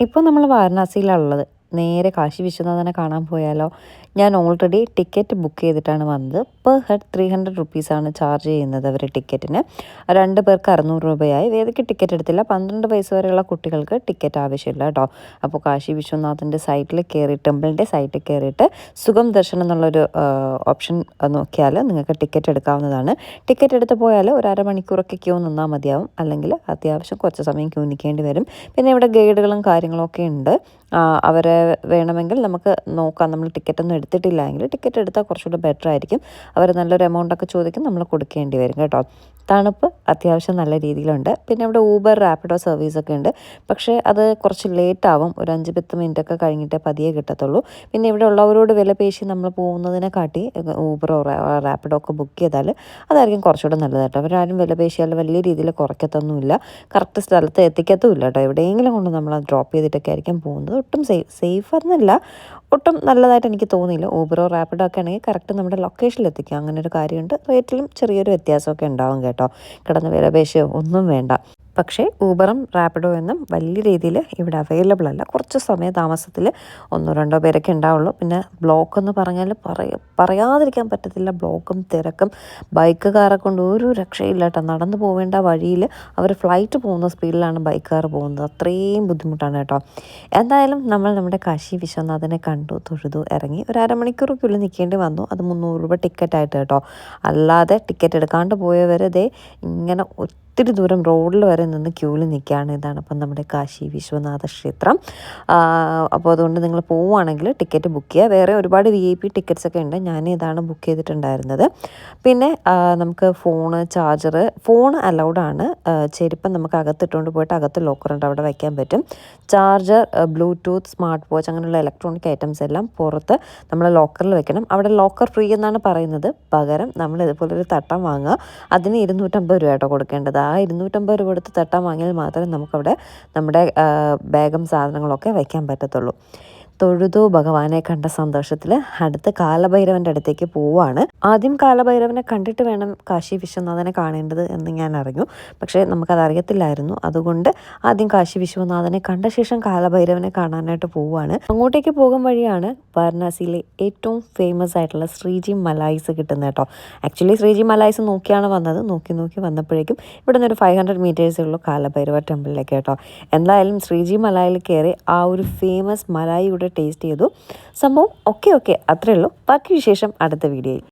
ഇപ്പോൾ നമ്മൾ വാരണാസിയിലുള്ളത് നേരെ കാശി വിശ്വനാഥനെ കാണാൻ പോയാലോ? ഞാൻ ഓൾറെഡി ടിക്കറ്റ് ബുക്ക് ചെയ്തിട്ടാണ് വന്നത്. പെർ ഹെഡ് ത്രീ ഹൺഡ്രഡ് റുപ്പീസാണ് ചാർജ് ചെയ്യുന്നത് അവർ ടിക്കറ്റിന് രണ്ട് പേർക്ക് അറുന്നൂറ് രൂപയായി. വേദിക്ക് ടിക്കറ്റ് എടുത്തില്ല? പന്ത്രണ്ട് വയസ്സ് വരെയുള്ള കുട്ടികൾക്ക് ടിക്കറ്റ് ആവശ്യമില്ല കേട്ടോ. അപ്പോൾ കാശി വിശ്വനാഥന്റെ സൈറ്റിൽ കയറി ടെമ്പിളിന്റെ സൈറ്റിൽ കയറിയിട്ട് സുഖം ദർശനം എന്നുള്ളൊരു ഓപ്ഷൻ നോക്കിയാൽ നിങ്ങൾക്ക് ടിക്കറ്റ് എടുക്കാവുന്നതാണ്. ടിക്കറ്റ് എടുത്ത് പോയാൽ ഒരു അരമണിക്കൂറൊക്കെ ക്യൂ നിന്നാൽ മതിയാവും. അല്ലെങ്കിൽ അത്യാവശ്യം കുറച്ച് സമയം ക്യൂ നിൽക്കേണ്ടി വരും. പിന്നെ ഇവിടെ ഗൈഡുകളും കാര്യങ്ങളൊക്കെ ഉണ്ട്. അവരെ വേണമെങ്കിൽ നമുക്ക് നോക്കാം. നമ്മൾ ടിക്കറ്റ് ഒന്നും എടുത്തിട്ടില്ല എങ്കിൽ ടിക്കറ്റ് എടുത്താൽ കുറച്ചുകൂടെ ബെറ്റർ ആയിരിക്കും. അവർ നല്ലൊരു എമൗണ്ടൊക്കെ ചോദിക്കും നമ്മൾ കൊടുക്കേണ്ടി വരും കേട്ടോ. തണുപ്പ് അത്യാവശ്യം നല്ല രീതിയിലുണ്ട്. പിന്നെ ഇവിടെ ഊബർ റാപ്പിഡോ സർവീസൊക്കെ ഉണ്ട്. പക്ഷേ അത് കുറച്ച് ലേറ്റ് ആവും. ഒരു അഞ്ച് പത്ത് മിനിറ്റ് ഒക്കെ കഴിഞ്ഞിട്ടേ പതിയെ കിട്ടത്തുള്ളൂ. പിന്നെ ഇവിടെ ഉള്ളവരോട് വില പേശി നമ്മൾ പോകുന്നതിനെ കാട്ടി ഊബറോ റാപ്പിഡോ ഒക്കെ ബുക്ക് ചെയ്താൽ അതായിരിക്കും കുറച്ചുകൂടെ നല്ലത് കേട്ടോ. അവരാരും വില പേശിയാൽ വലിയ രീതിയിൽ കുറയ്ക്കത്തൊന്നുമില്ല. കറക്റ്റ് സ്ഥലത്ത് എത്തിക്കത്തുമില്ല കേട്ടോ. എവിടെയെങ്കിലും കൊണ്ട് നമ്മൾ ഡ്രോപ്പ് ചെയ്തിട്ടൊക്കെ ആയിരിക്കും പോകുന്നത്. ഒട്ടും സേഫ് സേഫ് എന്നല്ല. ഒട്ടും നല്ലതായിട്ട് എനിക്ക് തോന്നിയില്ല. ഊബറോ റാപ്പിഡോ ഒക്കെ ആണെങ്കിൽ കറക്റ്റ് നമ്മുടെ ലൊക്കേഷനിൽ എത്തിക്കാം. അങ്ങനെ ഒരു കാര്യമുണ്ട്. റേറ്റിലും ചെറിയൊരു വ്യത്യാസമൊക്കെ ഉണ്ടാവും കേട്ടോ. കിടന്ന് വിലപേശയോ ഒന്നും വേണ്ട. പക്ഷേ ഊബറും റാപ്പിഡോ എന്നും വലിയ രീതിയിൽ ഇവിടെ അവൈലബിൾ അല്ല. കുറച്ച് സമയ താമസത്തിൽ ഒന്നോ രണ്ടോ പേരൊക്കെ ഉണ്ടാവുള്ളൂ. പിന്നെ ബ്ലോക്ക് എന്ന് പറഞ്ഞാൽ പറയ പറയാതിരിക്കാൻ പറ്റത്തില്ല. ബ്ലോക്കും തിരക്കും ബൈക്കുകാരെ കൊണ്ട് ഒരു രക്ഷയില്ല കേട്ടോ. നടന്നു പോവേണ്ട വഴിയിൽ അവർ ഫ്ലൈറ്റ് പോകുന്ന സ്പീഡിലാണ് ബൈക്കുകാർ പോകുന്നത്. അത്രയും ബുദ്ധിമുട്ടാണ് കേട്ടോ. എന്തായാലും നമ്മൾ നമ്മുടെ കാശി വിശ്വനാഥനെ കണ്ടു തൊഴുതു ഇറങ്ങി. ഒരു അരമണിക്കൂറൊക്കെയുള്ളിൽ നിൽക്കേണ്ടി വന്നു. അത് മുന്നൂറ് രൂപ ടിക്കറ്റായിട്ട് കേട്ടോ. അല്ലാതെ ടിക്കറ്റ് എടുക്കാണ്ട് പോയവരതേ ഇങ്ങനെ ഒത്തിരി ദൂരം റോഡിൽ വരെ നിന്ന് ക്യൂവിൽ നിൽക്കുകയാണ് ഇതാണ് ഇപ്പം നമ്മുടെ കാശി വിശ്വനാഥ ക്ഷേത്രം. അപ്പോൾ അതുകൊണ്ട് നിങ്ങൾ പോവുകയാണെങ്കിൽ ടിക്കറ്റ് ബുക്ക് ചെയ്യുക. വേറെ ഒരുപാട് വി ഐ പി ടിക്കറ്റ്സ് ഒക്കെ ഉണ്ട്. ഞാൻ ഇതാണ് ബുക്ക് ചെയ്തിട്ടുണ്ടായിരുന്നത്. പിന്നെ നമുക്ക് ഫോണ് ചാർജർ ഫോൺ അലൗഡാണ് ചെരുപ്പം നമുക്ക് അകത്തിട്ടുകൊണ്ട് പോയിട്ട് അകത്ത് ലോക്കറുണ്ട് അവിടെ വയ്ക്കാൻ പറ്റും. ചാർജർ ബ്ലൂടൂത്ത് സ്മാർട്ട് വാച്ച് അങ്ങനെയുള്ള ഇലക്ട്രോണിക് ഐറ്റംസ് എല്ലാം പുറത്ത് നമ്മൾ ലോക്കറിൽ വെക്കണം. അവിടെ ലോക്കർ ഫ്രീ എന്നാണ് പറയുന്നത്. പകരം നമ്മൾ ഇതുപോലൊരു തട്ടം വാങ്ങുക. അതിന് ഇരുന്നൂറ്റമ്പത് രൂപ കേട്ടോ കൊടുക്കേണ്ടത്. ആ ഇരുന്നൂറ്റമ്പത് രൂപ കൊടുത്ത് തട്ടാൻ വാങ്ങിയാൽ മാത്രമേ നമുക്കവിടെ നമ്മുടെ ബാഗും സാധനങ്ങളൊക്കെ വയ്ക്കാൻ പറ്റത്തുള്ളൂ. തൊഴുതു ഭഗവാനെ കണ്ട സന്തോഷത്തിൽ അടുത്ത് കാലഭൈരവന്റെ അടുത്തേക്ക് പോവാണ്. ആദ്യം കാലഭൈരവനെ കണ്ടിട്ട് വേണം കാശി വിശ്വനാഥനെ കാണേണ്ടത് എന്ന് ഞാൻ അറിഞ്ഞു. പക്ഷേ നമുക്കത് അറിയത്തില്ലായിരുന്നു അതുകൊണ്ട് ആദ്യം കാശി വിശ്വനാഥനെ കണ്ട ശേഷം കാലഭൈരവനെ കാണാനായിട്ട് പോവുകയാണ് അങ്ങോട്ടേക്ക് പോകും വഴിയാണ് വാരണാസിയിലെ ഏറ്റവും ഫേമസ് ആയിട്ടുള്ള ശ്രീജി മലായിസ് കിട്ടുന്നത് കേട്ടോ. ആക്ച്വലി ശ്രീജി മലായിസ് നോക്കിയാണ് വന്നത്. നോക്കി നോക്കി വന്നപ്പോഴേക്കും ഇവിടെ നിന്ന് ഒരു ഫൈവ് ഹൺഡ്രഡ് മീറ്റേഴ്സേ ഉള്ളൂ കാലഭൈരവ ടെമ്പിളിലേക്ക് കേട്ടോ. എന്തായാലും ശ്രീജി മലായിൽ കയറി ആ ഒരു ഫേമസ് മലായിയുടെ ടേസ്റ്റ് ചെയ്തു. സംഭവം ഓക്കെ ഓക്കെ അത്രയേ ഉള്ളൂ. ബാക്കി വിശേഷം അടുത്ത വീഡിയോയിൽ.